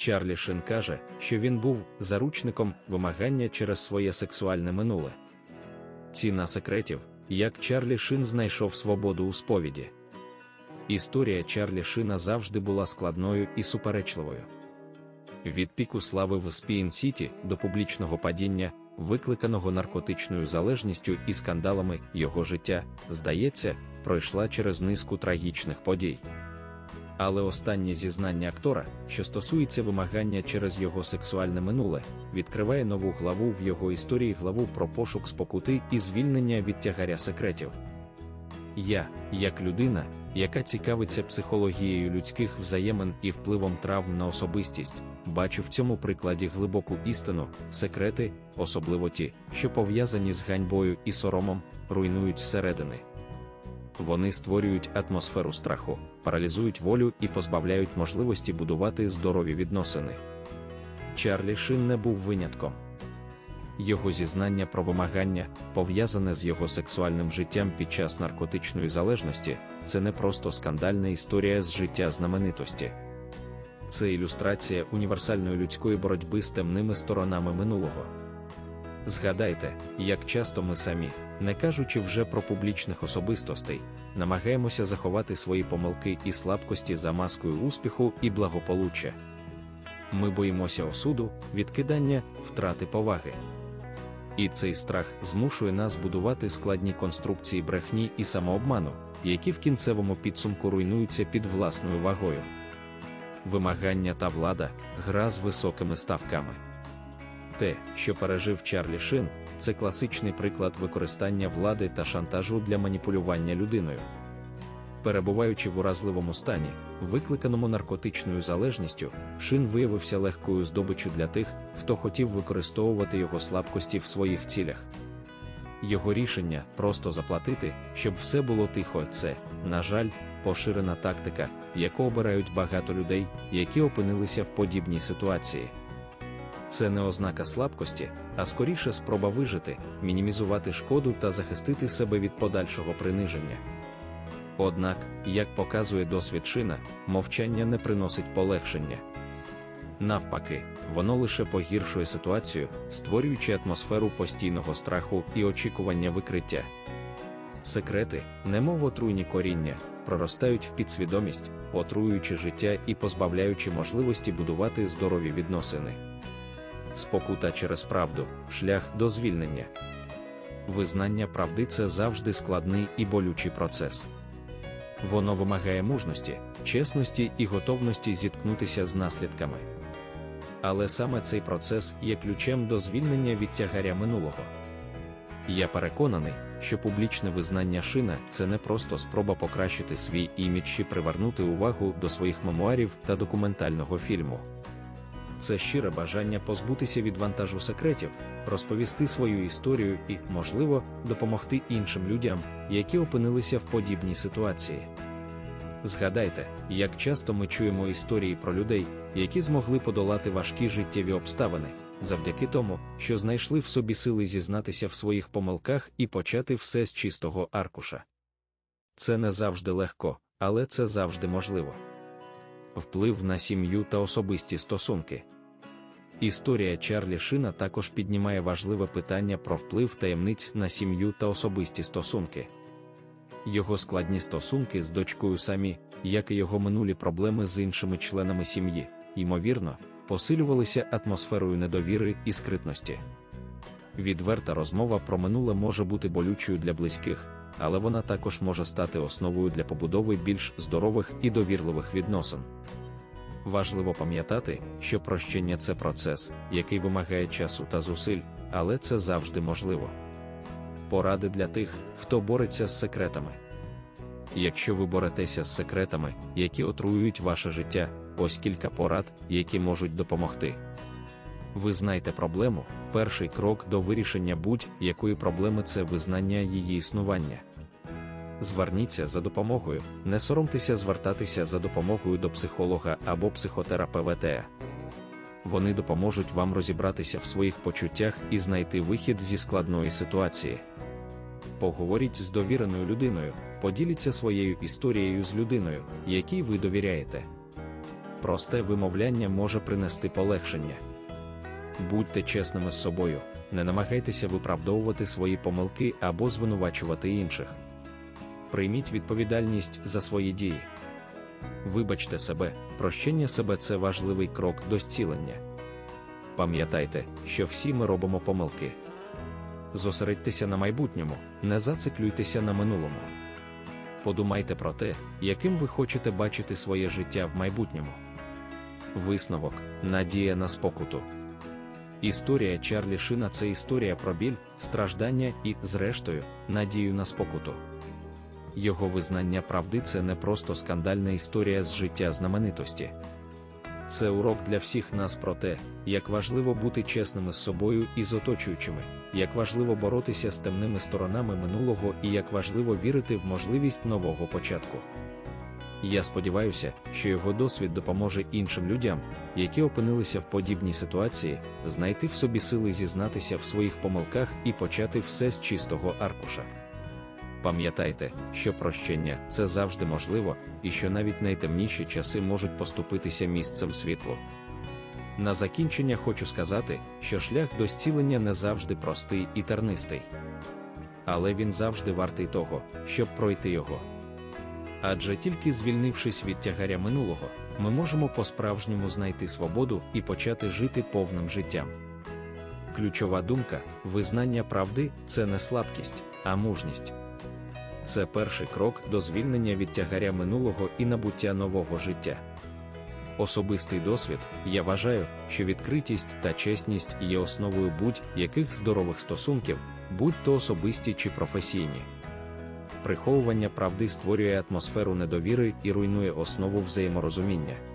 Чарлі Шин каже, що він був заручником вимагання через своє сексуальне минуле. Ціна секретів, як Чарлі Шин знайшов свободу у сповіді. Історія Чарлі Шина завжди була складною і суперечливою. Від піку слави в Спіін Сіті до публічного падіння, викликаного наркотичною залежністю і скандалами його життя, здається, пройшла через низку трагічних подій. Але останнє зізнання актора, що стосується вимагання через його сексуальне минуле, відкриває нову главу в його історії главу про пошук спокути і звільнення від тягаря секретів. Я, як людина, яка цікавиться психологією людських взаємин і впливом травм на особистість, бачу в цьому прикладі глибоку істину, секрети, особливо ті, що пов'язані з ганьбою і соромом, руйнують зсередини. Вони створюють атмосферу страху, паралізують волю і позбавляють можливості будувати здорові відносини. Чарлі Шин не був винятком. Його зізнання про вимагання, пов'язане з його сексуальним життям під час наркотичної залежності, це не просто скандальна історія з життя знаменитості. Це ілюстрація універсальної людської боротьби з темними сторонами минулого. Згадайте, як часто ми самі, не кажучи вже про публічних особистостей, намагаємося заховати свої помилки і слабкості за маскою успіху і благополуччя. Ми боїмося осуду, відкидання, втрати поваги. І цей страх змушує нас будувати складні конструкції брехні і самообману, які в кінцевому підсумку руйнуються під власною вагою. Вимагання та влада гра з високими ставками. Те, що пережив Чарлі Шин, це класичний приклад використання влади та шантажу для маніпулювання людиною. Перебуваючи в уразливому стані, викликаному наркотичною залежністю, Шин виявився легкою здобиччю для тих, хто хотів використовувати його слабкості в своїх цілях. Його рішення просто заплатити, щоб все було тихо. Це, на жаль, поширена тактика, яку обирають багато людей, які опинилися в подібній ситуації. Це не ознака слабкості, а скоріше спроба вижити, мінімізувати шкоду та захистити себе від подальшого приниження. Однак, як показує досвід шина, мовчання не приносить полегшення. Навпаки, воно лише погіршує ситуацію, створюючи атмосферу постійного страху і очікування викриття. Секрети, немов отруйні коріння, проростають в підсвідомість, отруюючи життя і позбавляючи можливості будувати здорові відносини. Спокута через правду, шлях до звільнення. Визнання правди це завжди складний і болючий процес. Воно вимагає мужності, чесності і готовності зіткнутися з наслідками. Але саме цей процес є ключем до звільнення від тягаря минулого. Я переконаний, що публічне визнання шина це не просто спроба покращити свій імідж чи привернути увагу до своїх мемуарів та документального фільму. Це щире бажання позбутися від вантажу секретів, розповісти свою історію і, можливо, допомогти іншим людям, які опинилися в подібній ситуації. Згадайте, як часто ми чуємо історії про людей, які змогли подолати важкі життєві обставини, завдяки тому, що знайшли в собі сили зізнатися в своїх помилках і почати все з чистого аркуша. Це не завжди легко, але це завжди можливо. Вплив на сім'ю та особисті стосунки. Історія Чарлі Шина також піднімає важливе питання про вплив таємниць на сім'ю та особисті стосунки. Його складні стосунки з дочкою самі, як і його минулі проблеми з іншими членами сім'ї, ймовірно, посилювалися атмосферою недовіри і скритності. Відверта розмова про минуле може бути болючою для близьких, але вона також може стати основою для побудови більш здорових і довірливих відносин. Важливо пам'ятати, що прощення це процес, який вимагає часу та зусиль, але це завжди можливо. Поради для тих, хто бореться з секретами. Якщо ви боретеся з секретами, які отруюють ваше життя, ось кілька порад, які можуть допомогти. Ви знаєте проблему, перший крок до вирішення будь-якої проблеми це визнання її існування. Зверніться за допомогою, не соромтеся звертатися за допомогою до психолога або психотерапевта. Вони допоможуть вам розібратися в своїх почуттях і знайти вихід зі складної ситуації. Поговоріть з довіреною людиною, поділіться своєю історією з людиною, якій ви довіряєте. просте вимовляння може принести полегшення. Будьте чесними з собою, не намагайтеся виправдовувати свої помилки або звинувачувати інших. Прийміть відповідальність за свої дії. Вибачте себе, прощення себе це важливий крок до зцілення. Пам'ятайте, що всі ми робимо помилки. Зосередьтеся на майбутньому, не зациклюйтеся на минулому. Подумайте про те, яким ви хочете бачити своє життя в майбутньому. Висновок надія на спокуту. Історія Чарлі Шина це історія про біль, страждання і, зрештою, надію на спокуту. Його визнання правди це не просто скандальна історія з життя знаменитості. Це урок для всіх нас про те, як важливо бути чесними з собою і з оточуючими, як важливо боротися з темними сторонами минулого і як важливо вірити в можливість нового початку. Я сподіваюся, що його досвід допоможе іншим людям, які опинилися в подібній ситуації, знайти в собі сили зізнатися в своїх помилках і почати все з чистого аркуша. Пам'ятайте, що прощення це завжди можливо, і що навіть найтемніші часи можуть поступитися місцем світлу. На закінчення хочу сказати, що шлях до зцілення не завжди простий і тернистий. Але він завжди вартий того, щоб пройти його. Адже тільки звільнившись від тягаря минулого, ми можемо по-справжньому знайти свободу і почати жити повним життям. Ключова думка визнання правди це не слабкість, а мужність. Це перший крок до звільнення від тягаря минулого і набуття нового життя. Особистий досвід, я вважаю, що відкритість та чесність є основою будь-яких здорових стосунків, будь-то особисті чи професійні. Приховування правди створює атмосферу недовіри і руйнує основу взаєморозуміння.